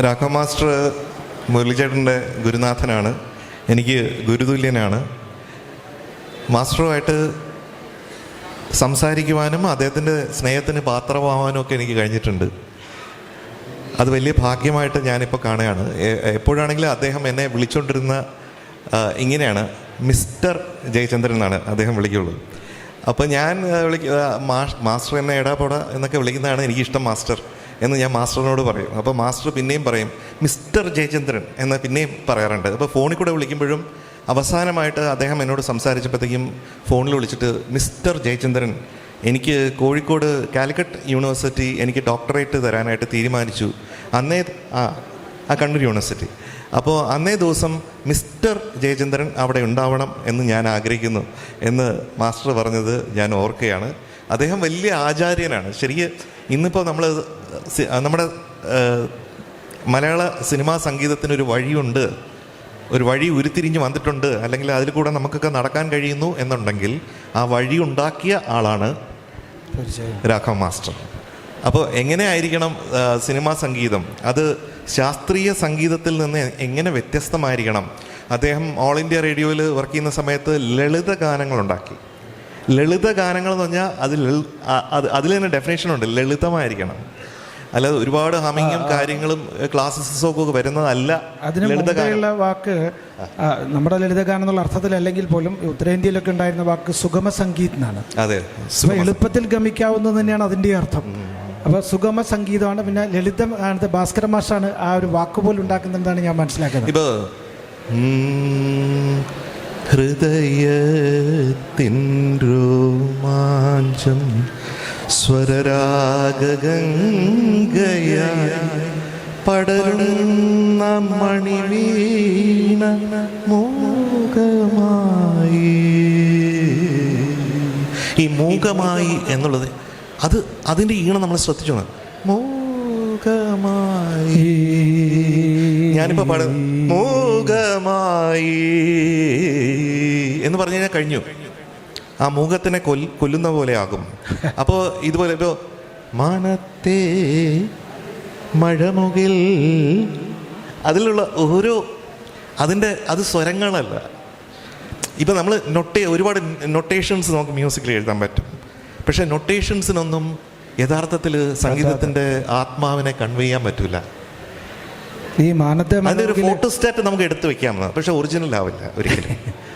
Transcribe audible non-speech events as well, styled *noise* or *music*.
Raghava master മുരളിചേട്ടന്റെ ഗുരുനാഥനാണ്. എനിക്ക് ഗുരുതുല്യനാണ്. മാസ്റ്ററുമായിട്ട് സംസാരിക്കുവാനും അദ്ദേഹത്തിന്റെ സ്നേഹത്തിന് പാത്രമാവാനും ഒക്കെ എനിക്ക് കഴിഞ്ഞിട്ടുണ്ട്. അത് വലിയ ഭാഗ്യമായിട്ട് ഞാനിപ്പോൾ കാണുകയാണ്. എപ്പോഴാണെങ്കിലും അദ്ദേഹം എന്നെ വിളിച്ചുകൊണ്ടിരുന്ന ഇങ്ങനെയാണ്. മിസ്റ്റർ ജയചന്ദ്രൻ എന്നാണ് അദ്ദേഹം വിളിക്കുള്ളൂ. അപ്പോൾ ഞാൻ വിളിക്ക മാസ്റ്റർ എന്നെ എടാപോട എന്നൊക്കെ വിളിക്കുന്നതാണ് എനിക്കിഷ്ടം മാസ്റ്റർ. എന്ന് ഞാൻ മാസ്റ്ററിനോട് പറയും. അപ്പോൾ മാസ്റ്റർ പിന്നെയും പറയും മിസ്റ്റർ ജയചന്ദ്രൻ എന്ന് പിന്നെയും പറയാറുണ്ട്. അപ്പോൾ ഫോണിൽ കൂടെ വിളിക്കുമ്പോഴും അവസാനമായിട്ട് അദ്ദേഹം എന്നോട് സംസാരിച്ചപ്പോഴത്തേക്കും ഫോണിൽ വിളിച്ചിട്ട് മിസ്റ്റർ ജയചന്ദ്രൻ എനിക്ക് കോഴിക്കോട് കാലിക്കറ്റ് യൂണിവേഴ്സിറ്റി എനിക്ക് ഡോക്ടറേറ്റ് തരാനായിട്ട് തീരുമാനിച്ചു. അന്നേ ആ ആ കണ്ണൂർ യൂണിവേഴ്സിറ്റി. അപ്പോൾ അന്നേ ദിവസം മിസ്റ്റർ ജയചന്ദ്രൻ അവിടെ ഉണ്ടാവണം എന്ന് ഞാൻ ആഗ്രഹിക്കുന്നു എന്ന് മാസ്റ്റർ പറഞ്ഞത് ഞാൻ ഓർക്കുകയാണ്. അദ്ദേഹം വലിയ ആചാര്യനാണ്. ശരിക്ക് ഇന്നിപ്പോൾ നമ്മൾ നമ്മുടെ മലയാള സിനിമാ സംഗീതത്തിനൊരു വഴിയുണ്ട് ഒരു വഴി ഉരുത്തിരിഞ്ഞ് വന്നിട്ടുണ്ട് അല്ലെങ്കിൽ അതിൽ കൂടെ നമുക്കൊക്കെ നടക്കാൻ കഴിയുന്നു എന്നുണ്ടെങ്കിൽ ആ വഴി ഉണ്ടാക്കിയ ആളാണ് രാഘവ മാസ്റ്റർ. അപ്പോൾ എങ്ങനെ ആയിരിക്കണം സിനിമാ സംഗീതം? അത് ശാസ്ത്രീയ സംഗീതത്തിൽ നിന്ന് എങ്ങനെ വ്യത്യസ്തമായിരിക്കണം? അദ്ദേഹം ഓൾ ഇന്ത്യ റേഡിയോയിൽ വർക്ക് ചെയ്യുന്ന സമയത്ത് ലളിത ഗാനങ്ങളുണ്ടാക്കി ലളിത ഗാനങ്ങൾ എന്ന് പറഞ്ഞാൽ അത് അതിൽ തന്നെ ഡെഫിനേഷൻ ഉണ്ട്. ലളിതമായിരിക്കണം. അല്ലാതെ ഒരുപാട് ഹമിങ്ങും കാര്യങ്ങളും ക്ലാസ്സിസും ഒക്കെ വരുന്നതല്ല അതിന് മുമ്പെയുള്ള വാക്ക് നമ്മുടെ ലളിതഗാനം എന്നുള്ള അർത്ഥത്തിലല്ലെങ്കിൽ പോലും ഉത്തരേന്ത്യയിലൊക്കെ ഉണ്ടായിരുന്ന വാക്ക് സുഗമ സംഗീത് എന്നാണ്. അതെ എളുപ്പത്തിൽ ഗമിക്കാവുന്നത് തന്നെയാണ് അതിന്റെ അർത്ഥം. അപ്പോൾ സുഗമ സംഗീതമാണ് പിന്നെ ലളിതം ആണ് ഭാസ്കര മാഷാണ് ആ ഒരു വാക്ക് പോലും ഉണ്ടാക്കുന്നതാണ് ഞാൻ മനസ്സിലാക്കുന്നത്. ഇപ്പൊ ഹൃദയത്തിൻ രോമാഞ്ചം സ്വരരാഗംഗയായി പടരുന്ന മണിവീണ മൂകമായി. ഈ മൂകമായി എന്നുള്ളത് അത് അതിന്റെ ഈണം നമ്മൾ ശ്രദ്ധിച്ചോണം. മൂകമായി. ഞാനിപ്പോൾ പാടും മൂകമായി എന്ന് പറഞ്ഞു കഴിഞ്ഞാൽ കഴിഞ്ഞു. ആ മൂകത്തിനെ കൊൽ കൊല്ലുന്ന പോലെ ആകും അപ്പോൾ ഇതുപോലെ ഇപ്പോൾ മാനത്തെ മഴമുകിൽ അതിലുള്ള ഓരോ അതിന്റെ അത് സ്വരങ്ങളല്ല. ഇപ്പം നമ്മൾ നൊട്ടേ ഒരുപാട് നൊട്ടേഷൻസ് നമുക്ക് മ്യൂസിക്കിൽ എഴുതാൻ പറ്റും. പക്ഷേ നൊട്ടേഷൻസിനൊന്നും യഥാർത്ഥത്തിൽ സംഗീതത്തിന്റെ ആത്മാവിനെ കൺവേ ചെയ്യാൻ പറ്റില്ല ഈ മാനത്തെ അതിന്റെ ഒരു ഫോട്ടോസ്റ്റാറ്റ് നമുക്ക് എടുത്തു വെക്കാം പക്ഷേ ഒറിജിനൽ ആവില്ല ഒരിക്കലും. *laughs*